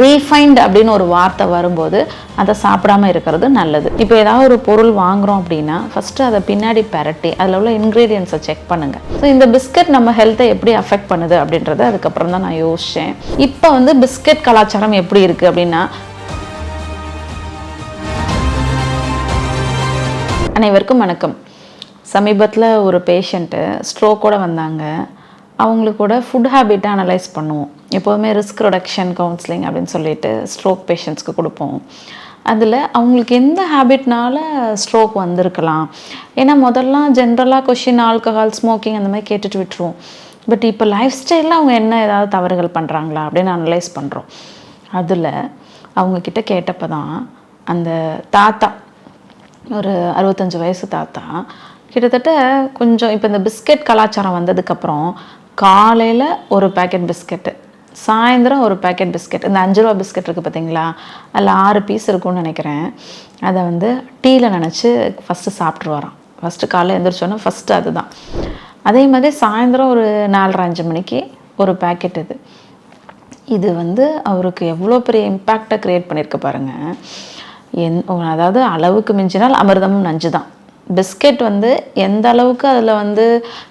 Refined அப்படின்னு ஒரு வார்த்தை வரும்போது அதை சாப்பிடாம இருக்கிறது நல்லது. இப்போ ஏதாவது ஒரு பொருள் வாங்குகிறோம் அப்படின்னா ஃபஸ்ட்டு அதை பின்னாடி பெரட்டி அதில் உள்ள இன்க்ரீடியன்ஸை செக் பண்ணுங்கள் ஸோ இந்த பிஸ்கட் நம்ம ஹெல்த்தை எப்படி அஃபெக்ட் பண்ணுது அப்படின்றத அதுக்கப்புறம் தான் நான் யோசித்தேன் இப்போ வந்து பிஸ்கட் கலாச்சாரம் எப்படி இருக்குது அப்படின்னா அனைவருக்கும் வணக்கம். சமீபத்தில் ஒரு பேஷண்ட்டு ஸ்ட்ரோக்கோட வந்தாங்க. அவங்களுக்கு கூட ஃபுட் ஹேபிட்டை அனலைஸ் பண்ணுவோம். எப்போதுமே ரிஸ்க் ரிடக்ஷன் கவுன்சிலிங் அப்படின்னு சொல்லிட்டு ஸ்ட்ரோக் பேஷண்ட்ஸ்க்கு கொடுப்போம். அதில் அவங்களுக்கு எந்த ஹேபிட்னால ஸ்ட்ரோக் வந்திருக்கலாம்? ஏன்னா முதல்லாம் ஜென்ரலாக கொஷின் ஆல்கஹால் ஸ்மோக்கிங் அந்த மாதிரி கேட்டுட்டு விட்டுருவோம். பட் இப்போ லைஃப் ஸ்டைலில் அவங்க என்ன ஏதாவது தவறுகள் பண்ணுறாங்களா அப்படின்னு அனலைஸ் பண்ணுறோம் அதில் அவங்கக்கிட்ட கேட்டப்போ தான் அந்த தாத்தா ஒரு அறுபத்தஞ்சு வயசு தாத்தா கிட்டத்தட்ட கொஞ்சம் இப்போ இந்த பிஸ்கெட் கலாச்சாரம் வந்ததுக்கப்புறம் காலையில் ஒரு பேக்கெட் பிஸ்கெட்டு சாயந்தரம் ஒரு பேக்கெட் பிஸ்கெட் இந்த அஞ்சு ரூபா பிஸ்கெட் இருக்குது பார்த்தீங்களா அதில் ஆறு பீஸ் இருக்கும்னு நினைக்கிறேன். அதை வந்து டீயில் நினச்சி ஃபஸ்ட்டு சாப்பிட்ருவாராம் ஃபஸ்ட்டு காலையில் எழுந்திரிச்சோன்னா ஃபஸ்ட்டு அதுதான். அதே மாதிரி சாயந்தரம் ஒரு நாலரை அஞ்சு மணிக்கு ஒரு பேக்கெட் இது. இது வந்து அவருக்கு எவ்வளோ பெரிய இம்பேக்டை க்ரியேட் பண்ணியிருக்கு பாருங்கள் என் அதாவது அளவுக்கு மிஞ்சினால் அமிர்தமும் நஞ்சு தான் பிஸ்கெட் வந்து எந்த அளவுக்கு அதில் வந்து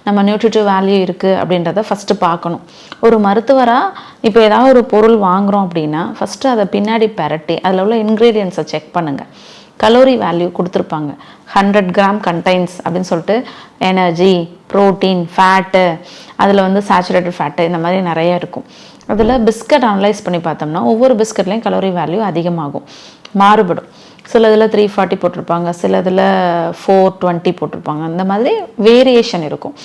நம்ம நியூட்ரிட்டிவ் வேல்யூ இருக்குது அப்படின்றத ஃபஸ்ட்டு பார்க்கணும். ஒரு மருத்துவராக இப்போ ஏதாவது ஒரு பொருள் வாங்குகிறோம் அப்படின்னா ஃபஸ்ட்டு அதை பின்னாடி பெரட்டி அதில் உள்ள இன்க்ரீடியன்ஸை செக் பண்ணுங்கள் கலோரி வேல்யூ கொடுத்துருப்பாங்க. ஹண்ட்ரட் கிராம் கண்டைன்ஸ் அப்படின்னு சொல்லிட்டு எனர்ஜி ப்ரோட்டீன் ஃபேட்டு அதில் வந்து சேச்சுரேட்டட் ஃபேட்டு இந்த மாதிரி நிறைய இருக்கும். அதில் பிஸ்கட் அனலைஸ் பண்ணி பார்த்தோம்னா ஒவ்வொரு பிஸ்கட்லேயும் கலோரி வேல்யூ அதிகமாகும். மாறுபடும். சில இதில் த்ரீ ஃபார்ட்டி போட்டிருப்பாங்க சில இதில் ஃபோர் டுவெண்ட்டி போட்டிருப்பாங்க. இந்த மாதிரி வேரியேஷன் இருக்கும்.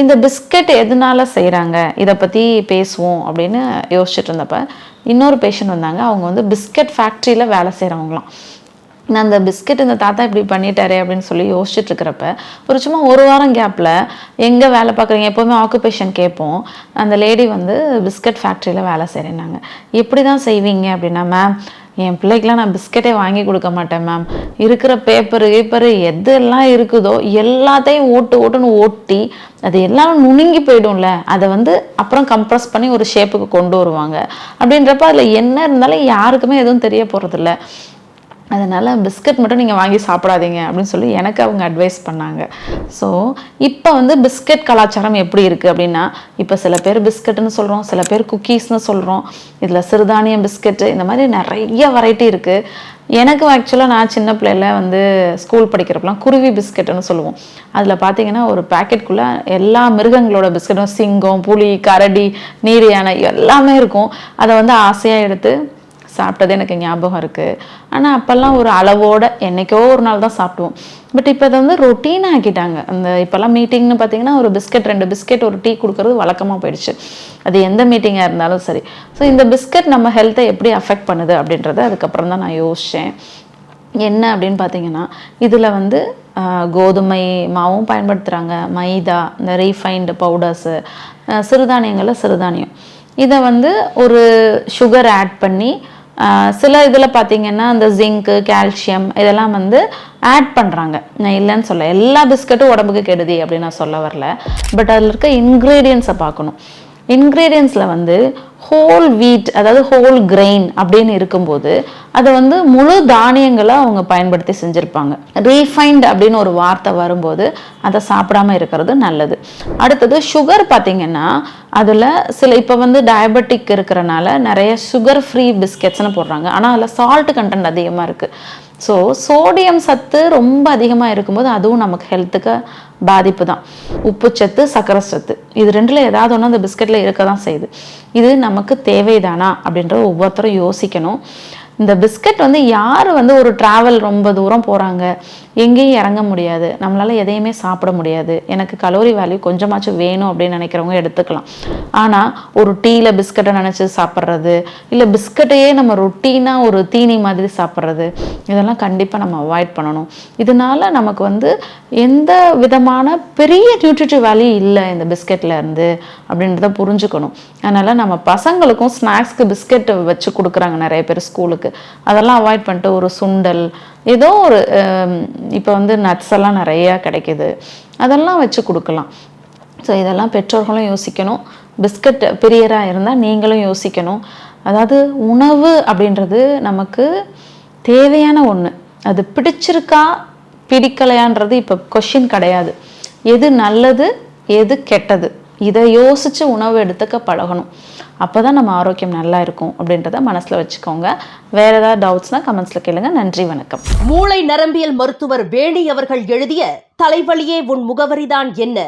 இந்த பிஸ்கட் எதனால செய்கிறாங்க இதை பற்றி பேசுவோம் அப்படின்னு யோசிச்சுட்டு இருந்தப்ப இன்னொரு பேஷண்ட் வந்தாங்க. அவங்க வந்து பிஸ்கட் ஃபேக்ட்ரியில் வேலை செய்கிறவங்களாம் நான் அந்த பிஸ்கட் இந்த தாத்தா இப்படி பண்ணிட்டாரே அப்படின்னு சொல்லி யோசிச்சுட்டு இருக்கிறப்ப ஒரு சும்மா ஒரு வாரம் கேப்பில் எங்கே வேலை பார்க்குறீங்க? எப்போவுமே ஆக்குபேஷன் கேட்போம். அந்த லேடி வந்து பிஸ்கட் ஃபேக்ட்ரியில் வேலை செய்கிறேன்னாங்க எப்படி தான் செய்வீங்க? அப்படின்னா மேம் என் பிள்ளைக்கெலாம் நான் பிஸ்கட்டே வாங்கி கொடுக்க மாட்டேன் மேம் இருக்கிற பேப்பரு கீப்பரு எதெல்லாம் இருக்குதோ எல்லாத்தையும் ஓட்டு ஓட்டுன்னு ஓட்டி அது எல்லாரும் நுணுங்கி போயிடும்ல. அதை வந்து அப்புறம் கம்ப்ரஸ் பண்ணி ஒரு ஷேப்புக்கு கொண்டு வருவாங்க. அப்படின்றப்ப அதில் என்ன இருந்தாலும் யாருக்குமே எதுவும் தெரிய போகிறதில்ல அதனால் பிஸ்கட் மட்டும் நீங்கள் வாங்கி சாப்பிடாதீங்க அப்படின்னு சொல்லி எனக்கு அவங்க அட்வைஸ் பண்ணாங்க. ஸோ இப்போ வந்து பிஸ்கட் கலாச்சாரம் எப்படி இருக்குது அப்படின்னா இப்போ சில பேர் பிஸ்கட்னு சொல்கிறோம் சில பேர் குக்கீஸ்னு சொல்கிறோம் இதில் சிறுதானியம் பிஸ்கட்டு இந்த மாதிரி நிறைய வெரைட்டி இருக்குது எனக்கு ஆக்சுவலாக நான் சின்ன பிள்ளையில வந்து ஸ்கூல் படிக்கிறப்பெல்லாம் குருவி பிஸ்கெட்டுன்னு சொல்லுவோம். அதில் பார்த்தீங்கன்னா ஒரு பேக்கெட்குள்ளே எல்லா மிருகங்களோட பிஸ்கட்டும் சிங்கம் புலி கரடி நீர் யானை எல்லாமே இருக்கும். அதை வந்து ஆசையாக எடுத்து சாப்பிட்டது எனக்கு ஞாபகம் இருக்குது ஆனால் அப்போல்லாம் ஒரு அளவோட என்னைக்கோ ஒரு நாள் தான் சாப்பிடுவோம். பட் இப்போ அதை வந்து ரொட்டீன் ஆக்கிட்டாங்க. அந்த இப்போல்லாம் மீட்டிங்னு பார்த்தீங்கன்னா ஒரு பிஸ்கட் ரெண்டு பிஸ்கெட் ஒரு டீ கொடுக்கறது வழக்கமாக போயிடுச்சு. அது எந்த மீட்டிங்காக இருந்தாலும் சரி. ஸோ இந்த பிஸ்கட் நம்ம ஹெல்த்தை எப்படி அஃபெக்ட் பண்ணுது அப்படின்றத அதுக்கப்புறம் தான் நான் யோசித்தேன் என்ன அப்படின்னு பார்த்தீங்கன்னா இதில் வந்து கோதுமை மாவும் பயன்படுத்துகிறாங்க மைதா இந்த ரீஃபைண்டு பவுடர்ஸு சிறுதானியங்களில் சிறுதானியம். இதை வந்து ஒரு சுகர் ஆட் பண்ணி சில இதில் பார்த்தீங்கன்னா இந்த ஜிங்க்கு கால்சியம் இதெல்லாம் வந்து ஆட் பண்ணுறாங்க நான் இல்லைன்னு சொல்ல எல்லா பிஸ்கட்டும் உடம்புக்கு கெடுதி அப்படின்னு நான் சொல்ல வரல. பட் அதில் இருக்க இன்க்ரீடியன்ஸை பார்க்கணும். இன்க்ரீடியன்ஸில் வந்து ஹோல் வீட் அதாவது ஹோல் கிரெயின் அப்படின்னு இருக்கும்போது அதை வந்து முழு தானியங்களை அவங்க பயன்படுத்தி செஞ்சுருப்பாங்க. ரீஃபைண்ட் அப்படின்னு ஒரு வார்த்தை வரும்போது அதை சாப்பிடாம இருக்கிறது நல்லது. அடுத்தது சுகர் பார்த்திங்கன்னா அதில் சில இப்போ வந்து டயபெட்டிக் இருக்கிறனால நிறைய சுகர் ஃப்ரீ பிஸ்கெட்ஸ்னு போடுறாங்க. ஆனால் அதில் சால்ட் கண்டென்ட் அதிகமாக இருக்குது ஸோ சோடியம் சத்து ரொம்ப அதிகமாக இருக்கும்போது அதுவும் நமக்கு ஹெல்த்துக்கு பாதிப்பு தான். உப்புச்சத்து சக்கரை சத்து. இது ரெண்டில் ஏதாவது ஒன்று அந்த பிஸ்கட்டில் இருக்க தான் செய்யுது. இது நம்ம நமக்கு தேவைதானா அப்படின்ற ஒவ்வொருத்தரும் யோசிக்கணும். இந்த பிஸ்கட் வந்து யார் வந்து ஒரு ட்ராவல் ரொம்ப தூரம் போகிறாங்க எங்கேயும் இறங்க முடியாது. நம்மளால் எதையுமே சாப்பிட முடியாது. எனக்கு கலோரி வேல்யூ கொஞ்சமாச்சும் வேணும் அப்படின்னு நினைக்கிறவங்க எடுத்துக்கலாம். ஆனால் ஒரு டீயில் பிஸ்கட்டை நினச்சி சாப்பிட்றது இல்லை பிஸ்கட்டையே நம்ம ரொட்டீனாக ஒரு தீனி மாதிரி சாப்பிட்றது இதெல்லாம் கண்டிப்பாக நம்ம அவாய்ட் பண்ணணும். இதனால நமக்கு வந்து எந்த விதமான பெரிய நியூட்ரிட்டிவ் வேல்யூ இல்லை இந்த பிஸ்கெட்டில் இருந்து அப்படின்றத புரிஞ்சுக்கணும். அதனால் நம்ம பசங்களுக்கும் ஸ்நாக்ஸ்க்கு பிஸ்கெட் வச்சு கொடுக்குறாங்க நிறைய பேர் ஸ்கூலுக்கு அதெல்லாம் அவாய்ட் பண்ணிட்டு ஒரு சுண்டல் ஏதோ ஒரு இப்போ வந்து நட்ஸ் எல்லாம் நிறையா கிடைக்குது. அதெல்லாம் வச்சு கொடுக்கலாம். ஸோ இதெல்லாம் பெற்றோர்களும் யோசிக்கணும். பிஸ்கட் பிரியராக இருந்தால் நீங்களும் யோசிக்கணும். அதாவது உணவு அப்படின்றது நமக்கு தேவையான ஒன்று அது பிடிச்சிருக்கா பிடிக்கலையான்றது இப்போ கொஷின் கிடையாது. எது நல்லது எது கெட்டது? இதை யோசித்து உணவு எடுத்துக்க பழகணும். அப்போ தான் நம்ம ஆரோக்கியம் நல்லா இருக்கும் அப்படின்றத மனசில் வச்சுக்கோங்க. வேறு ஏதாவது டவுட்ஸ்னால் கமெண்ட்ஸில் கேளுங்க. நன்றி வணக்கம். மூளை நரம்பியல் மருத்துவர் வேணி அவர்கள் எழுதிய தலைவலியே உன் முகவரிதான் என்ன?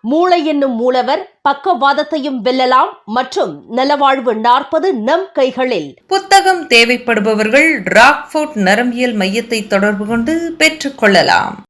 மூளை என்னும் மூலவர் பக்கவாதத்தையும் வெல்லலாம் மற்றும் நலவாழ்வு நாற்பது நம் கைகளில். புத்தகம் தேவைப்படுபவர்கள் ராக்ஃபோர்ட் நரம்பியல் மையத்தை தொடர்பு கொண்டு பெற்றுக்கொள்ளலாம்